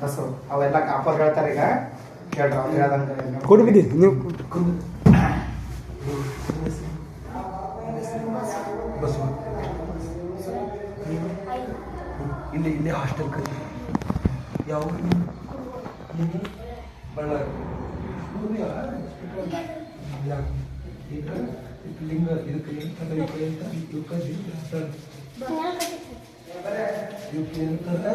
Bus ಅವೆಲ್ಲ copper ಹೇಳ್ತಾರೆ ಈಗ. ಕೇಳ್ರಿ ಅವ್ರು ಹೇಳ್ದಂಗೆ ಕೊಡು ಬಿಡಿ ನೀವು ಬಸವ ಇಲ್ಲಿ ಇಲ್ಲಿ ಹಾಸ್ಟೆಲ್ ಕಲಿ ಯಾವ ಬಳ್ಳಾರಿ. ಲಿಂಗ ಇದಕ್ಕೆ ಎಂತ ಕಲಿಕೆ ಅಂತ ಇವಕ್ಕೆ ಲಿಂಗ ಅಂತಾರೆ ಇವಕ್ಕೆ ಏನಂತಾರೆ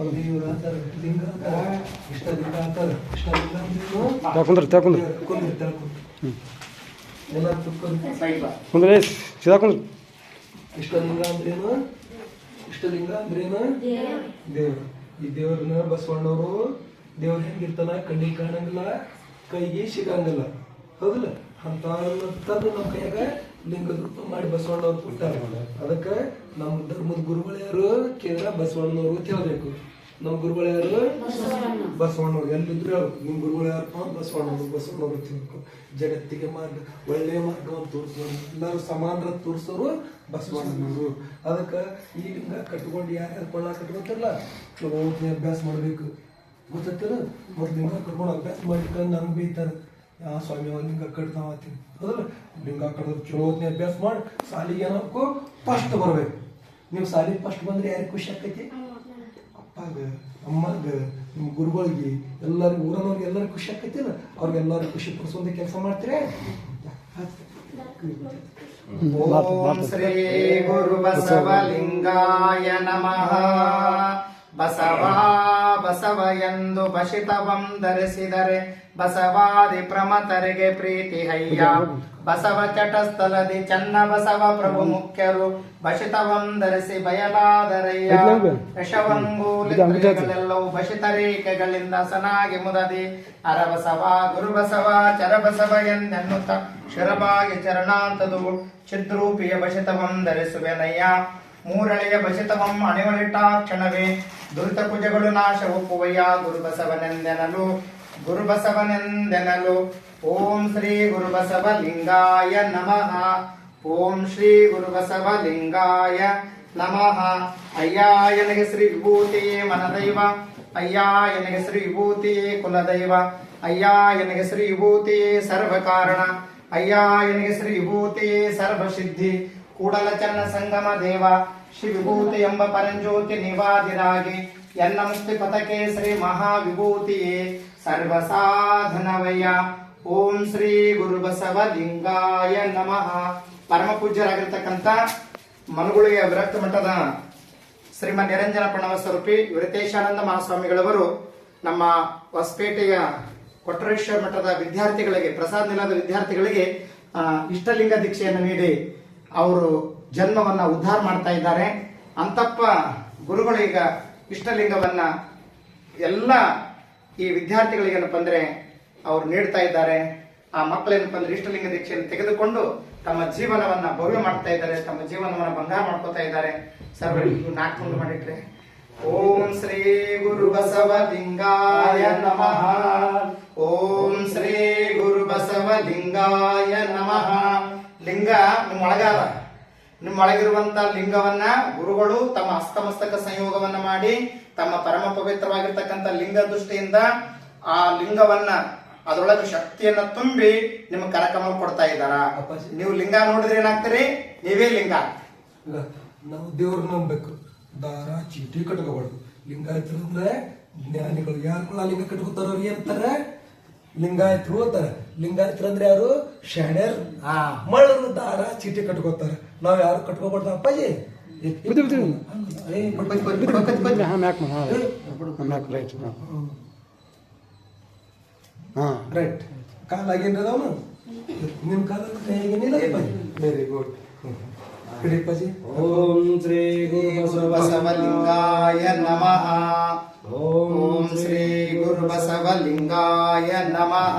ಒಂದು ಇವ್ರು ಅಂತಾರೆ ಲಿಂಗ ಅಂತಾರೆ ಇಷ್ಟ ಲಿಂಗ ಅಂತಾರೆ ಇಷ್ಟ ಲಿಂಗ ಅಂದ್ರೆ ತಾಕುಂದ್ರಿ ತಾಕುಂದ್ರಿ ಕುಂದ್ರಿ ತಿಳ್ಕೊಂಡು ಎಲ್ಲ ತಿಳ್ಕೊಂಡು ಕುಂದ್ರಿ ಸೀದಾ ಲಿಂಗ ಇಷ್ಟಲಿಂಗ ಅಂದ್ರೇನು ಇಷ್ಟಲಿಂಗ ಅಂದ್ರೇನು ದೇವ್ರು. ಈ ದೇವ್ರನ್ನ ಬಸವಣ್ಣವರು ದೇವ್ರ ಹೆಂಗಿರ್ತಾನ? ಕಣ್ಣಿಗೆ ಕಾಣಂಗಿಲ್ಲ ಕೈಗೆ ಸಿಗಂಗಿಲ್ಲ. ಹೌದಲ್ಲ? ಅಂತ ತಂದು ನಮ್ಮ ಕೈಯಾಗ ಲಿಂಗದ ರೂಪ ಮಾಡಿ ಬಸವಣ್ಣವ್ರು ಕೊಟ್ಟಾರ. ಅದಕ್ಕೆ ನಮ್ಮ ಧರ್ಮದ ಗುರುಗಳ್ಯಾರು ಕೇಂದ್ರ ಬಸವಣ್ಣನವರು ಅಂತ ಹೇಳ್ಬೇಕು. ನಮ್ಮ ಗುರುಗಳು ಯಾರು ಬಸವಣ್ಣವ್ರು. ಎಲ್ಲಿದ್ರು ಹೇಳ್ಬೇಕು. ನಿಮ್ಮ ಗುರುಗಳು ಯಾರಪ್ಪ ಬಸವಣ್ಣವ್ರು ಬಸವಣ್ಣವ್ರು ತಿಳ್ಕೊ ಜಗತ್ತಿಗೆ ಮಾರ್ಗ ಒಳ್ಳೆಯ ಮಾರ್ಗವನ್ನು ತೋರಿಸೋರು. ಎಲ್ಲರೂ ಸಮಾನರ ತೋರಿಸೋರು ಬಸವಣ್ಣನವರು. ಅದಕ್ಕೆ ಈ ಲಿಂಗ ಕಟ್ಕೊಂಡು ಯಾರ್ಯಾರು ಕೊಳ್ಳ ಕಟ್ಕೊತಾರಲ್ಲ ಚಲೋ ಅಭ್ಯಾಸ ಮಾಡಬೇಕು. ಗೊತ್ತಿಲ್ಲ ಮೊದ್ಲು ಲಿಂಗ ಕಟ್ಕೊಂಡು ಅಭ್ಯಾಸ ಮಾಡ್ಲಿಕ್ಕೆ ನನಗೆ ಬೈತಾರೆ. ಯಾ ಸ್ವಾಮಿ ಲಿಂಗ ಕಟ್ತಾವ ಅಂತೀನಿ ಹೌದಲ್ಲ ಲಿಂಗ ಚಲೋ ಹೊತ್ನ್ಯಾಗ ಅಭ್ಯಾಸ ಮಾಡಿ, ಸಾಲಿಗೆ ಏನಕ್ಕೂ ಫಸ್ಟ್ ಬರ್ಬೇಕು. ನೀವು ಸಾಲಿಗೆ ಫಸ್ಟ್ ಬಂದ್ರೆ ಯಾರಿಗೆ ಖುಷಿ ಆಕೈತಿ ಅಪ್ಪಾಗ, ಅಮ್ಮಗ ನಿಮ್ಮ ಗುರುಗಳಿಗೆ, ಎಲ್ಲರಿಗೂ, ಊರನವ್ರಿಗೆ ಎಲ್ಲರಿಗೂ ಖುಷಿ ಆಕೈತಿಲ್ಲ ಅವ್ರಿಗೆಲ್ಲರಿಗೂ ಖುಷಿ ಪಡಿಸೋದ ಕೆಲಸ ಮಾಡ್ತೀರಾ? ಓಂ ಶ್ರೀ ಗುರು ಬಸವಲಿಂಗಾಯ ನಮಃ. ಬಸವ ಎಂದು ಬಸಿತವಂ ಧರಿಸಿದರೆ ಬಸವಾದಿ ಪ್ರಮತರಿಗೆ ಪ್ರೀತಿ ಹಯ್ಯ. ಬಸವ ಚಟಸ್ಥಲದಿ ಚನ್ನ ಬಸವ ಪ್ರಭು ಮುಖ್ಯರು ಬಸಿತವಂ ಧರಿಸಿ ಬಯಲಾದರಯ್ಯ. ಯಶವಂಗೂಲಿಗಳೆಲ್ಲವೂ ಬಸಿತರೇಖೆಗಳಿಂದ ಸನಾಗಿ ಮುದದಿ. ಅರಬಸವ ಗುರುಬಸವ ಚರಬಸವ ಎಂದೆನ್ನುತ್ತ ಶರಬಾಗಿ ಚರಣಾಂತದು ಚಿದ್ರೂಪಿಯ ಬಸಿತವಂ ಧರಿಸುವೆನಯ್ಯ. ಮೂರಳೆಯ ಬಸಿತವಂ ಅಣಿವಳಿಟ್ಟ ಕ್ಷಣವೇ. ದುರಿತ ಕುಜಗಳು ನಾಶ ಒಪ್ಪುವಯ್ಯ ಗುರುಬಸವನೆಂದೆನಲು. ಗುರುಬಸವನೆಂದೆನಲು. ಓಂ ಶ್ರೀ ಗುರುಬಸವ ಲಿಂಗಾಯ ನಮಃ. ಓಂ ಶ್ರೀ ಗುರುಬಸವ ಲಿಂಗಾಯ ನಮಃ. ಅಯ್ಯ, ಎನಗೆ ಶ್ರೀ ವಿಭೂತಿ ಮನದೈವ. ಅಯ್ಯ, ಎನಗೆ ಶ್ರೀ ವಿಭೂತಿ ಕುಲದೈವ. ಅಯ್ಯ, ಎನಗೆ ಶ್ರೀ ವಿಭೂತಿ ಸರ್ವ ಕಾರಣ ಅಯ್ಯ, ಎನಗೆ ಶ್ರೀ ವಿಭೂತಿ ಸರ್ವ ಸಿದ್ಧಿ ಕೂಡಲ ಚನ್ನ ಸಂಗಮ ದೇವ ಶ್ರೀ ವಿಭೂತಿ ಎಂಬ ಪರಂಜ್ಯೋತಿ ನಿವಾದಿರಾಗಿ ಎನ್ನ ಮುಕ್ತಿ ಶ್ರೀ ಶ್ರೀ ಮಹಾವಿಭೂತಿಯೇ. ಸರ್ವ ಸಾಧನವಯ್ಯ ಓಂ ಶ್ರೀ ಗುರು ಬಸವ ಲಿಂಗಾಯ ನಮಃ. ಪರಮ ಪೂಜ್ಯರಾಗಿರ್ತಕ್ಕಂಥ ಮನುಗುಳಿಯ ವಿರಕ್ತ ಮಠದ ಶ್ರೀಮ ನಿರಂಜನ ಪ್ರಣವ ಸ್ವರೂಪಿ ವಿರತೇಶಾನಂದ ಮಹಾಸ್ವಾಮಿಗಳವರು ನಮ್ಮ ಹೊಸಪೇಟೆಯ ಕೊಟ್ಟರೇಶ್ವರ ಮಠದ ವಿದ್ಯಾರ್ಥಿಗಳಿಗೆ, ಪ್ರಸಾದ ನಿಲಯದ ವಿದ್ಯಾರ್ಥಿಗಳಿಗೆ ಇಷ್ಟಲಿಂಗ ದೀಕ್ಷೆಯನ್ನು ನೀಡಿ ಅವರು ಜನ್ಮವನ್ನ ಉದ್ಧಾರ ಮಾಡ್ತಾ ಇದ್ದಾರೆ. ಅಂತಪ್ಪ ಗುರುಗಳು ಈಗ ಇಷ್ಟಲಿಂಗವನ್ನ ಎಲ್ಲ ಈ ವಿದ್ಯಾರ್ಥಿಗಳಿಗೆ ಏನಪ್ಪಂದ್ರೆ ಅವ್ರು ನೀಡ್ತಾ ಇದ್ದಾರೆ. ಆ ಮಕ್ಕಳೇನಪ್ಪ ಅಂದ್ರೆ ಇಷ್ಟಲಿಂಗ ದೀಕ್ಷೆಯನ್ನು ತೆಗೆದುಕೊಂಡು ತಮ್ಮ ಜೀವನವನ್ನ ಭವ್ಯ ಮಾಡ್ತಾ ಇದ್ದಾರೆ ತಮ್ಮ ಜೀವನವನ್ನ ಬಂಗಾರ ಮಾಡ್ಕೋತಾ ಇದ್ದಾರೆ. ಸರ್ ನಾಲ್ಕು ಮುಂದೆ ಮಾಡಿಟ್ರೆ. ಓಂ ಶ್ರೀ ಗುರು ಬಸವ ಲಿಂಗಾಯ ನಮಃ. ಓಂ ಶ್ರೀ ಗುರು ಬಸವ ಲಿಂಗಾಯ ನಮಃ. ಲಿಂಗ ನಿಮ್ಮೊಳಗಾದ ನಿಮ್ಮೊಳಗಿರುವಂತ ನಿಮ್ಮ ಲಿಂಗವನ್ನ ಗುರುಗಳು ತಮ್ಮ ಹಸ್ತಮಸ್ತಕ ಸಂಯೋಗವನ್ನ ಮಾಡಿ ತಮ್ಮ ಪರಮ ಪವಿತ್ರವಾಗಿರ್ತಕ್ಕಂಥ ಲಿಂಗ ದೃಷ್ಟಿಯಿಂದ ಆ ಲಿಂಗವನ್ನ ಅದರೊಳಗೆ ಶಕ್ತಿಯನ್ನ ತುಂಬಿ ನಿಮ್ಗೆ ಕರಕಮಲ್ ಕೊಡ್ತಾ ಇದ್ದಾರ. ನೀವು ಲಿಂಗ ನೋಡಿದ್ರೆ ಏನಾಗ್ತೀರಿ? ನೀವೇ ಲಿಂಗ. ನಾವು ದೇವ್ರ ನಂಬಬೇಕು. ದಾರ ಚೀಟಿ ಕಟ್ಕೋಬಾರ್ದು. ಲಿಂಗ ಅಂದ್ರೆ ಜ್ಞಾನಿಗಳು ಯಾರು ಲಿಂಗ ಕಟ್ಕೋತಾರ ಅಂತಾರೆ? ಲಿಂಗಾಯತರು ಅಂತಾರೆ. ಲಿಂಗಾಯತರು ಅಂದ್ರೆ ಯಾರು? ಶಹಣ್ಯರ್ ಆ. ಮಳ್ಳರು ದಾರ ಚೀಟಿ ಕಟ್ಕೋತಾರೆ. ನಾವ್ ಯಾರು ಕಟ್ಕೋಬಾರ್ದು? ಅಪ್ಪಾಜಿ. ರೈಟ್ ಹಾಂ ಹಾಂ. ರೈಟ್. ಕಾಲ ಆಗೇನ್ರಿ ಅವನು ನಿಮ್ ಕಾಲ ಹೇಗೇನಿಲ್ಲ ವೆರಿ ಗುಡ್ ಓಂ ಶ್ರೀ ಗುರು ಬಸವಲಿಂಗಾಯ ನಮಃ. ಓಂ ಶ್ರೀ ಗುರು ಬಸವಲಿಂಗಾಯ ನಮಃ.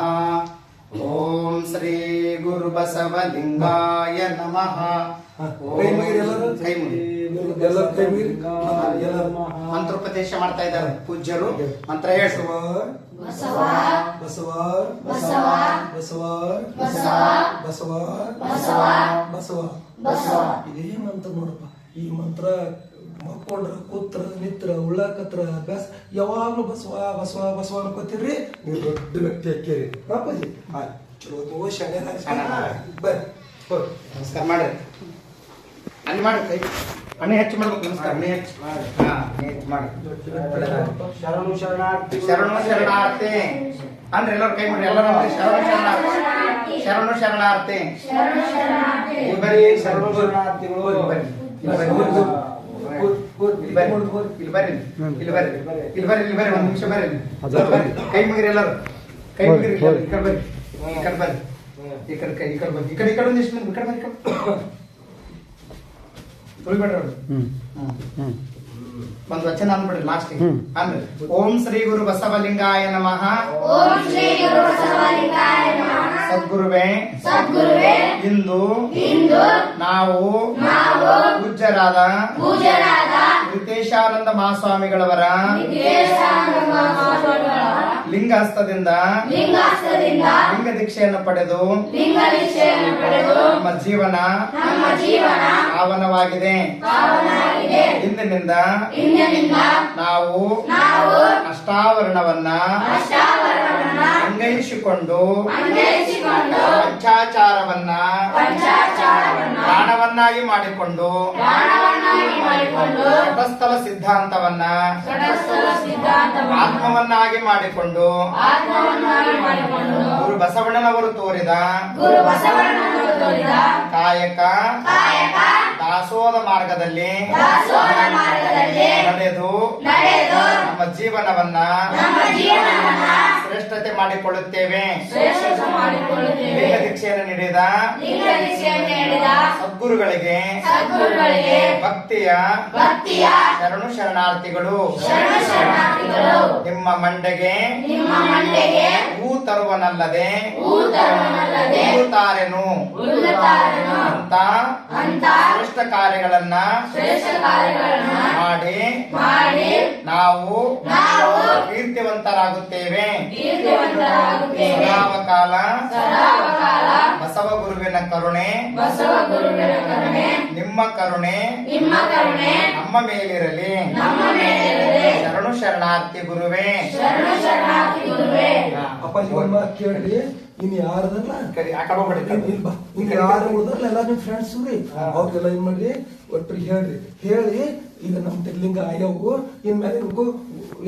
ಓಂ ಶ್ರೀ ಗುರು ಬಸವಲಿಂಗಾಯ ನಮಃ ಮಂತ್ರೋಪದೇಶ ಮಾಡ್ತಾ ಇದ್ದಾರೆ ಪೂಜ್ಯರು. ಮಂತ್ರ ಹೇಳು ಬಸವ ಬಸವ ಬಸವ ಬಸವ ಬಸವ ಬಸವ. ಬಸವ. ಇದೇ ಮಂತ್ರ ನೋಡಪ್ಪ. ಈ ಮಂತ್ರ ಮಕ್ಕೊಂಡ್ರ ಕೂತ್ರ ನಿತ್ರ ಉಳ್ಳಾಕತ್ರ ಅಭ್ಯಾಸ ಯಾವಾಗ್ಲೂ ಬಸವ ಬಸವ ಬಸವ ಅನ್ಕೋತೀರಿ ನೀವು ದೊಡ್ಡ ವ್ಯಕ್ತಿ ಹಾಕೀರಿ ರೀ ಹಾಂ ಚಲೋ ನೀವು ಶಣ್ಯರ ಬರ್ರಿ. ನಮಸ್ಕಾರ ಮಾಡ್ರಿ. ಅಲ್ಲಿ ಮಾಡ್ರಿ ಕೈ. ಅಣ್ಣ ಹೆಚ್ಚು ಮಾಡ್ಬೇಕು ನಮಸ್ಕಾರ. ಅಣ್ಣ ಹೆಚ್ಚು ಹಾ ನೀ ಹೆಚ್ಚು ಮಾಡಿ ಶರಣು ಶರಣಾರ್ಥಿ. ಶರಣು ಶರಣಾರ್ಥಿ. ಅಂದ್ರೆ ಎಲ್ಲರೂ ಕೈ ಮಾಡಿ ಎಲ್ಲರೂ ಮಾಡಿ ಶರಣು ಶರಣಾರ್ಥಿ. ಶರಣು ಶರಣಾರ್ಥಿ. ಬರೀ ಶರಣು ಶರಣಾರ್ಥಿಗಳು. ಬರ್ರಿ ಇಲ್ಲಿ ಬರ್ರಿ ಇಲ್ಲಿ ಬರ್ರಿ ಇಲ್ಲಿ ಬರ್ರಿ ಇಲ್ಲಿ ಬರ್ರಿ. ಇಲ್ಲಿ ಬರ್ರಿ ಒಂದು ನಿಮಿಷ ಬರ್ರಿ. ಕೈ ಮುಗಿರಿ ಎಲ್ಲರೂ. ಕೈ ಮುಗಿರಿ. ಈ ಕಡೆ ಬರ್ರಿ. ಈ ಕಡೆ ಬರ್ರಿ. ಈ ಕಡೆ ಕೈ ಈ ಕಡೆ ಬರ್ರಿ. ಈ ಕಡೆ ಈ ಕಡೆ ಒಂದಿಷ್ಟು ಮಂದಿ ಈ ಕಡೆ ಬರ್ರಿ ತುಳಿಬೇಡ್ರಿ ಅವ್ರು. ಹ್ಮ್. ಹ್ಮ್. ಹ್ಮ್. ಒಂದು ವಚನ ಅಂದ್ಬಿಡ್ರಿ ಲಾಸ್ಟ್. ಅಂದ್ರೆ ಓಂ ಶ್ರೀ ಗುರು ಬಸವಲಿಂಗಾಯ ನಮಃ. ಓಂ ಶ್ರೀ ಗುರು ಬಸವಲಿಂಗಾಯ ನಮಃ. ಸದ್ಗುರುವೇ. ಸದ್ಗುರುವೇ. ಇಂದು ಇಂದು ನಾವು ನಾವು ಪೂಜ್ಯರಾದ ಪೂಜ್ಯರಾದ ರಿತೇಶಾನಂದ ಮಹಾಸ್ವಾಮಿಗಳವರ ಲಿಂಗಹಸ್ತದಿಂದ ಲಿಂಗಾಸ್ತದಿಂದ ಲಿಂಗ ದೀಕ್ಷೆಯನ್ನು ಪಡೆದು ನಮ್ಮ ಜೀವನ ಪಾವನವಾಗಿದೆ ಪಾವನವಾಗಿದೆ ಇಂದಿನಿಂದ ನಾವು ಅಷ್ಟಾವರಣವನ್ನ ಅಂಗೈಸಿಕೊಂಡು ಪಂಚಾಚಾರವನ್ನ ಪ್ರಾಣವನ್ನಾಗಿ ಮಾಡಿಕೊಂಡು ತಟಸ್ಥಲ ಸಿದ್ಧಾಂತವನ್ನ ಆತ್ಮವನ್ನಾಗಿ ಮಾಡಿಕೊಂಡು ಗುರು ಬಸವಣ್ಣನವರು ತೋರಿದ ಕಾಯಕ ದಾಸೋದ ಮಾರ್ಗದಲ್ಲಿ ನಡೆದು ನಮ್ಮ ಜೀವನವನ್ನ ನಮ್ಮ ಮಾಡಿಕೊಳ್ಳುತ್ತೇವೆ. ಲಿಂಗ ದೀಕ್ಷೆಯನ್ನು ನೀಡಿದ ಸದ್ಗುರುಗಳಿಗೆ ಭಕ್ತಿಯ ಭಕ್ತಿಯ ಶರಣು ಶರಣಾರ್ಥಿಗಳು. ಶರಣ ನಿಮ್ಮ ಮಂಡೆಗೆ ಹೂ ತರುವನಲ್ಲದೆ ತಾರೆನು ಅಂತ ಶ್ರೇಷ್ಠ ಕಾರ್ಯಗಳನ್ನ ಮಾಡಿ ಮಾಡಿ ನಾವು ಕೀರ್ತಿವಂತರಾಗುತ್ತೇವೆ. ಸದಾವಕಾಲ. ಬಸವ ಗುರುವಿನ ಕರುಣೆ. ಬಸವ ಗುರುವಿನ ಕರುಣೆ. ನಿಮ್ಮ ಕರುಣೆ. ನಿಮ್ಮ ಕರುಣೆ. ನಮ್ಮ ಮೇಲಿರಲಿ. ನಮ್ಮ ಮೇಲಿರಲಿ. ಶರಣು ಶರಣಾರ್ಥಿ ಗುರುವೇ. ಶರಣು ಶರಣಾರ್ಥಿ ಗುರುವೇ. ಅಪ್ಪ ಮಾತು ಕೇಳ್ರಿ ಇನ್ ಯಾರದಲ್ಲ ಕರಿ ಆಟ ಕಡೆ ಹೋಗ್ಬೇಡಿ, ಈ ಕಡೆ. ಇಲ್ ಬಾ. ಇನ್ ಯಾರು ಉಳಿದ್ರಲ್ಲ ಎಲ್ಲ ನಿಮ್ ಫ್ರೆಂಡ್ಸ್ ರೀ ಅವ್ರಿಗೆಲ್ಲ ಏನ್ ಮಾಡ್ರಿ ಒಟ್ಟು ಹೇಳ್ರಿ. ಹೇಳಿ ಈಗ ನಮ್ಮ ಲಿಂಗ ಆಯವು ಇನ್ ಮೇಲೆ ಗುರುಗಳು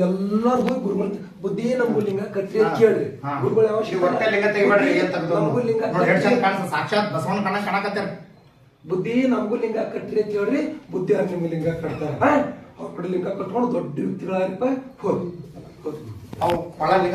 ಎಲ್ಲಾರು ಹೋಗಿ ಗುರುಗಳ ಬುದ್ಧಿ ನಮಗೂ ಲಿಂಗ ಕಟ್ಟಿ ಕೇಳ್ರಿ. ಗುರುಗಳ ಯಾವ ಲಿಂಗ ನಮಗೂ ಸಾಕ್ಷಾತ್ ಬಸವಣ್ಣ ಕಾಣಕತ್ತೀರ. ಬುದ್ಧಿ ನಮಗೂ ಲಿಂಗ ಕಟ್ಟಿ ಕೇಳ್ರಿ ಬುದ್ಧಿ ಅವ್ರ ನಿಮ್ಗೆ ಲಿಂಗ ಕಟ್ತಾರ? ಅವ್ರ ಕಡೆ ಲಿಂಗ ಕಟ್ಕೊಂಡು ದೊಡ್ಡ ವ್ಯಕ್ತಿಗಳಾರಿಪ್ಪ ಹೋಗಿ. ಹೋಗಿ. ಅವು